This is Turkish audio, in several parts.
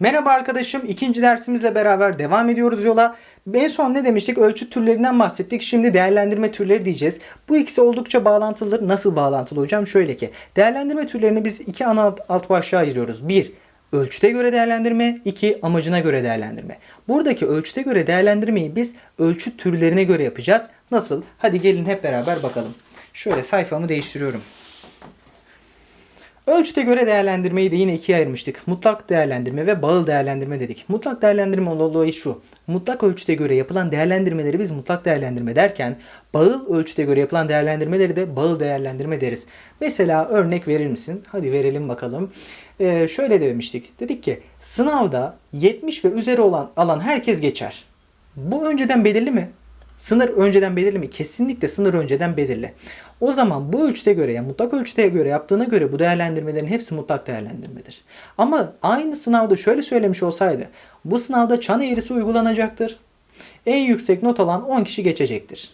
Merhaba arkadaşım. ikinci dersimizle beraber devam ediyoruz yola. En son ne demiştik? Ölçüt türlerinden bahsettik. Şimdi değerlendirme türleri diyeceğiz. Bu ikisi oldukça bağlantılıdır. Nasıl bağlantılı hocam? Şöyle ki. Değerlendirme türlerini biz iki ana alt, alt başlığa ayırıyoruz. Bir, ölçüte göre değerlendirme. iki amacına göre değerlendirme. Buradaki ölçüte göre değerlendirmeyi biz ölçüt türlerine göre yapacağız. Nasıl? Hadi gelin hep beraber bakalım. Şöyle sayfamı değiştiriyorum. Ölçüte göre değerlendirmeyi de yine ikiye ayırmıştık. Mutlak değerlendirme ve bağıl değerlendirme dedik. Mutlak değerlendirme olayı şu. Mutlak ölçüte göre yapılan değerlendirmeleri biz mutlak değerlendirme derken bağıl ölçüte göre yapılan değerlendirmeleri de bağıl değerlendirme deriz. Mesela örnek verir misin? Hadi verelim bakalım. Ee, şöyle demiştik. Dedik ki sınavda 70 ve üzeri olan alan herkes geçer. Bu önceden belirli mi? Sınır önceden belirli mi? Kesinlikle sınır önceden belirli. O zaman bu ölçüte göre yani mutlak ölçüte göre yaptığına göre bu değerlendirmelerin hepsi mutlak değerlendirmedir. Ama aynı sınavda şöyle söylemiş olsaydı bu sınavda çan eğrisi uygulanacaktır. En yüksek not alan 10 kişi geçecektir.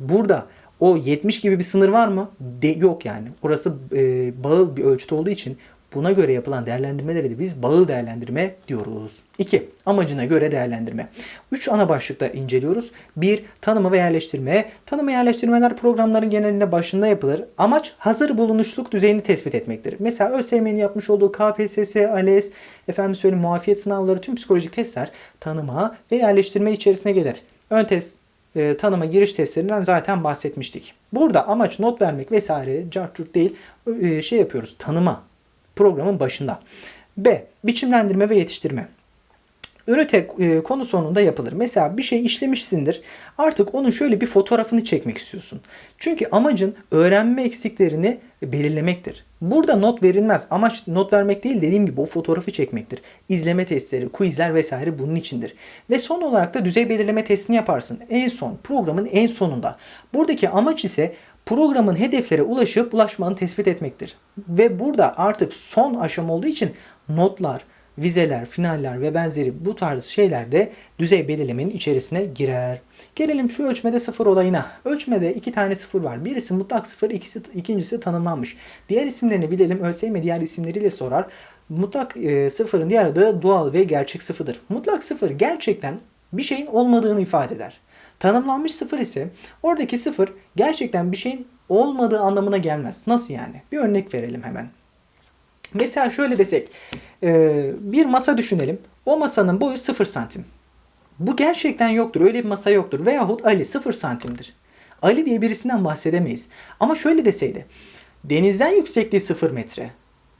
Burada o 70 gibi bir sınır var mı? De, yok yani. Orası e, bağıl bir ölçüt olduğu için Buna göre yapılan değerlendirmeleri de biz bağıl değerlendirme diyoruz. 2. Amacına göre değerlendirme. 3 ana başlıkta inceliyoruz. 1. Tanıma ve yerleştirme. Tanıma yerleştirmeler programların genelinde başında yapılır. Amaç hazır bulunuşluk düzeyini tespit etmektir. Mesela ÖSYM'nin yapmış olduğu KPSS, ALES, efendim söyleyeyim muafiyet sınavları tüm psikolojik testler tanıma ve yerleştirme içerisine gelir. Ön test e, tanıma giriş testlerinden zaten bahsetmiştik. Burada amaç not vermek vesaire cartçurt değil e, şey yapıyoruz tanıma programın başında. B. Biçimlendirme ve yetiştirme. Ürete e, konu sonunda yapılır. Mesela bir şey işlemişsindir. Artık onun şöyle bir fotoğrafını çekmek istiyorsun. Çünkü amacın öğrenme eksiklerini belirlemektir. Burada not verilmez. Amaç not vermek değil dediğim gibi o fotoğrafı çekmektir. İzleme testleri, quizler vesaire bunun içindir. Ve son olarak da düzey belirleme testini yaparsın. En son programın en sonunda. Buradaki amaç ise programın hedeflere ulaşıp ulaşmanı tespit etmektir. Ve burada artık son aşama olduğu için notlar, vizeler, finaller ve benzeri bu tarz şeyler de düzey belirlemenin içerisine girer. Gelelim şu ölçmede sıfır olayına. Ölçmede iki tane sıfır var. Birisi mutlak sıfır, ikisi, ikincisi tanımlanmış. Diğer isimlerini bilelim. ÖSYM diğer isimleriyle sorar. Mutlak e, sıfırın diğer adı doğal ve gerçek sıfırdır. Mutlak sıfır gerçekten bir şeyin olmadığını ifade eder. Tanımlanmış sıfır ise oradaki sıfır gerçekten bir şeyin olmadığı anlamına gelmez. Nasıl yani? Bir örnek verelim hemen. Mesela şöyle desek e, bir masa düşünelim. O masanın boyu 0 santim. Bu gerçekten yoktur. Öyle bir masa yoktur. Veyahut Ali 0 santimdir. Ali diye birisinden bahsedemeyiz. Ama şöyle deseydi. Denizden yüksekliği 0 metre.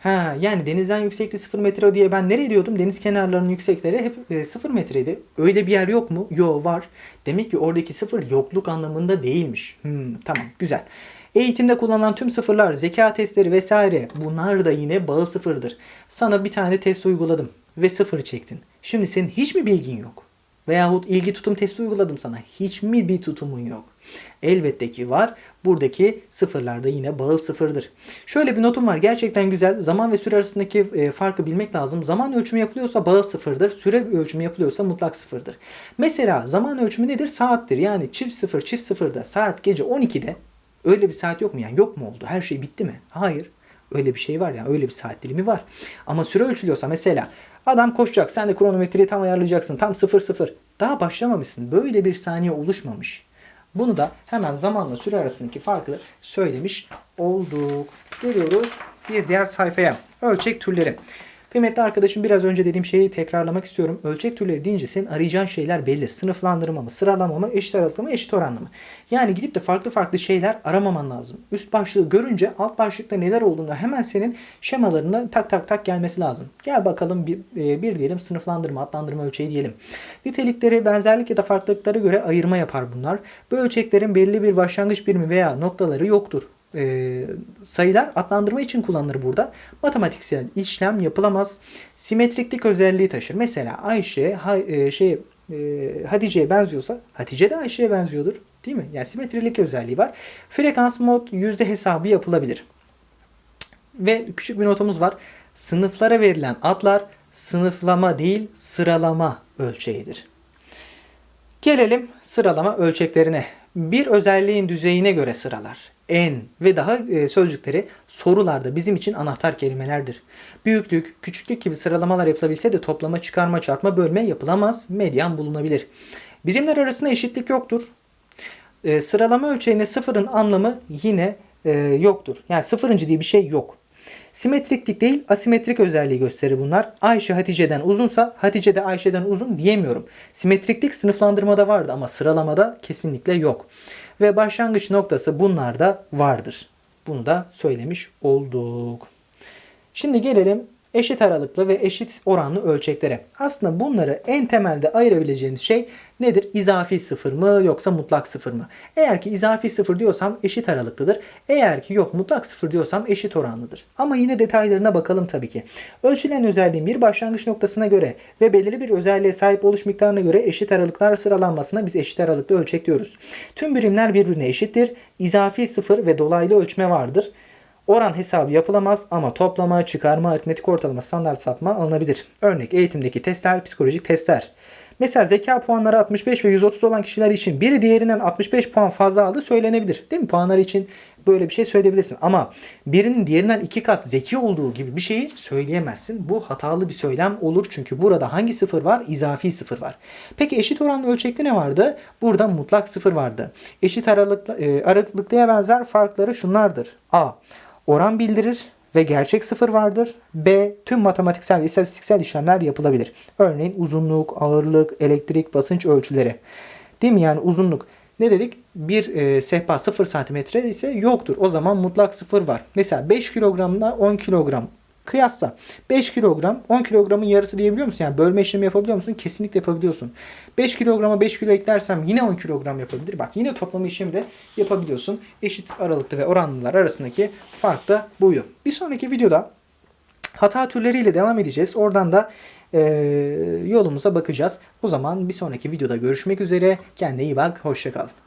Ha, yani denizden yüksekliği 0 metre diye ben nereye diyordum? Deniz kenarlarının yüksekleri hep e, 0 metreydi. Öyle bir yer yok mu? Yok var. Demek ki oradaki 0 yokluk anlamında değilmiş. Hmm, tamam güzel. Eğitimde kullanılan tüm sıfırlar, zeka testleri vesaire bunlar da yine bağı sıfırdır. Sana bir tane test uyguladım ve sıfır çektin. Şimdi senin hiç mi bilgin yok? Veyahut ilgi tutum testi uyguladım sana. Hiç mi bir tutumun yok? Elbette ki var. Buradaki sıfırlarda yine bağıl sıfırdır. Şöyle bir notum var. Gerçekten güzel. Zaman ve süre arasındaki e, farkı bilmek lazım. Zaman ölçümü yapılıyorsa bağıl sıfırdır. Süre ölçümü yapılıyorsa mutlak sıfırdır. Mesela zaman ölçümü nedir? Saattir. Yani çift sıfır çift sıfırda saat gece 12'de öyle bir saat yok mu? Yani yok mu oldu? Her şey bitti mi? Hayır. Öyle bir şey var ya. Yani öyle bir saat dilimi var. Ama süre ölçülüyorsa mesela Adam koşacak. Sen de kronometreyi tam ayarlayacaksın. Tam 0-0. Daha başlamamışsın. Böyle bir saniye oluşmamış. Bunu da hemen zamanla süre arasındaki farkı söylemiş olduk. Geliyoruz bir diğer sayfaya. Ölçek türleri. Kıymetli arkadaşım biraz önce dediğim şeyi tekrarlamak istiyorum. Ölçek türleri deyince senin arayacağın şeyler belli. Sınıflandırma mı, sıralama mı, eşit aralıklı mı, eşit oranlı mı? Yani gidip de farklı farklı şeyler aramaman lazım. Üst başlığı görünce alt başlıkta neler olduğunu hemen senin şemalarında tak tak tak gelmesi lazım. Gel bakalım bir, e, bir diyelim sınıflandırma, adlandırma ölçeği diyelim. Nitelikleri benzerlik ya da farklılıklara göre ayırma yapar bunlar. Bu ölçeklerin belli bir başlangıç birimi veya noktaları yoktur e, sayılar adlandırma için kullanılır burada. Matematiksel işlem yapılamaz. Simetriklik özelliği taşır. Mesela Ayşe ha, e, şey e, Hatice'ye benziyorsa Hatice de Ayşe'ye benziyordur. Değil mi? Yani simetrilik özelliği var. Frekans mod yüzde hesabı yapılabilir. Ve küçük bir notumuz var. Sınıflara verilen adlar sınıflama değil sıralama ölçeğidir. Gelelim sıralama ölçeklerine. Bir özelliğin düzeyine göre sıralar. en ve daha e, sözcükleri sorularda bizim için anahtar kelimelerdir. Büyüklük, küçüklük gibi sıralamalar yapılabilse de toplama, çıkarma, çarpma, bölme yapılamaz. Medyan bulunabilir. Birimler arasında eşitlik yoktur. E, sıralama ölçeğinde sıfırın anlamı yine e, yoktur. Yani sıfırıncı diye bir şey yok. Simetriklik değil asimetrik özelliği gösterir bunlar. Ayşe Hatice'den uzunsa Hatice de Ayşe'den uzun diyemiyorum. Simetriklik sınıflandırmada vardı ama sıralamada kesinlikle yok. Ve başlangıç noktası bunlarda vardır. Bunu da söylemiş olduk. Şimdi gelelim eşit aralıklı ve eşit oranlı ölçeklere. Aslında bunları en temelde ayırabileceğimiz şey nedir? İzafi sıfır mı yoksa mutlak sıfır mı? Eğer ki izafi sıfır diyorsam eşit aralıklıdır. Eğer ki yok mutlak sıfır diyorsam eşit oranlıdır. Ama yine detaylarına bakalım tabii ki. Ölçülen özelliğin bir başlangıç noktasına göre ve belirli bir özelliğe sahip oluş miktarına göre eşit aralıklar sıralanmasına biz eşit aralıklı ölçek diyoruz. Tüm birimler birbirine eşittir. İzafi sıfır ve dolaylı ölçme vardır. Oran hesabı yapılamaz ama toplama, çıkarma, aritmetik ortalama, standart sapma alınabilir. Örnek eğitimdeki testler, psikolojik testler. Mesela zeka puanları 65 ve 130 olan kişiler için biri diğerinden 65 puan fazla aldı söylenebilir. Değil mi? Puanları için böyle bir şey söyleyebilirsin. Ama birinin diğerinden iki kat zeki olduğu gibi bir şeyi söyleyemezsin. Bu hatalı bir söylem olur. Çünkü burada hangi sıfır var? İzafi sıfır var. Peki eşit oranlı ölçekte ne vardı? Burada mutlak sıfır vardı. Eşit aralıklı, e, aralıklıya benzer farkları şunlardır. A. Oran bildirir ve gerçek sıfır vardır. B. Tüm matematiksel ve istatistiksel işlemler yapılabilir. Örneğin uzunluk, ağırlık, elektrik, basınç ölçüleri. Değil mi? Yani uzunluk. Ne dedik? Bir e, sehpa 0 santimetre ise yoktur. O zaman mutlak sıfır var. Mesela 5 kilogramla 10 kilogram kıyasla. 5 kilogram 10 kilogramın yarısı diyebiliyor musun? Yani bölme işlemi yapabiliyor musun? Kesinlikle yapabiliyorsun. 5 kilograma 5 kilo eklersem yine 10 kilogram yapabilir. Bak yine toplama işlemi de yapabiliyorsun. Eşit aralıklı ve oranlılar arasındaki fark da buyu. Bir sonraki videoda hata türleriyle devam edeceğiz. Oradan da e, yolumuza bakacağız. O zaman bir sonraki videoda görüşmek üzere. Kendine iyi bak. Hoşçakal.